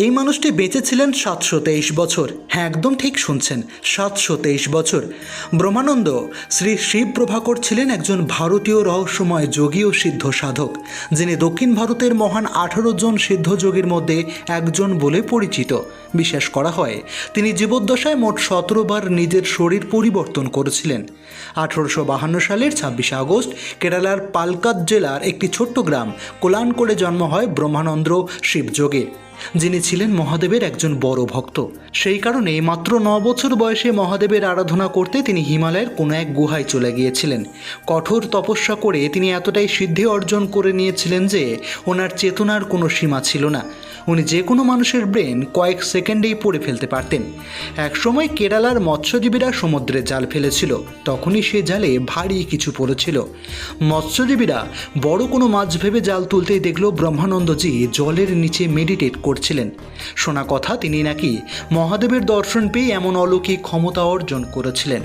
এই মানুষটি বেঁচেছিলেন সাতশো তেইশ বছর। হ্যাঁ একদম ঠিক শুনছেন, সাতশো তেইশ বছর। ব্রহ্মানন্দ শ্রী শিব প্রভাকর ছিলেন একজন ভারতীয় রহস্যময় যোগী ও সিদ্ধ সাধক, যিনি দক্ষিণ ভারতের মহান আঠারো জন সিদ্ধ যোগীর মধ্যে একজন বলে পরিচিত। বিশ্বাস করা হয়, তিনি জীবদ্দশায় মোট সতেরো বার নিজের শরীর পরিবর্তন করেছিলেন। আঠারোশো বাহান্ন সালের ছাব্বিশে আগস্ট কেরালার পালকাত জেলার একটি ছোট্ট গ্রাম কোলানকোড়ে জন্ম হয় ব্রহ্মানন্দ শিবযোগীর যিনি ছিলেন মহাদেবের একজন বড় ভক্ত। সেই কারণে মাত্র ন বছর বয়সে মহাদেবের আরাধনা করতে তিনি হিমালয়ের কোনো এক গুহায় চলে গিয়েছিলেন। কঠোর তপস্যা করে তিনি এতটাই সিদ্ধি অর্জন করে নিয়েছিলেন যে ওনার চেতনার কোনো সীমা ছিল না। উনি যে কোনো মানুষের ব্রেন কয়েক সেকেন্ডেই পড়ে ফেলতে পারতেন। একসময় কেরালার মৎস্যজীবীরা সমুদ্রে জাল ফেলেছিল। তখনই সে জালে ভারী কিছু পড়েছিল। মৎস্যজীবীরা বড় কোনো মাছ ভেবে জাল তুলতেই দেখল ব্রহ্মানন্দজি জলের নিচে মেডিটেট করছিলেন। শোনা কথা তিনি নাকি মহাদেবের দর্শন পেয়ে এমন অলৌকিক ক্ষমতা অর্জন করেছিলেন।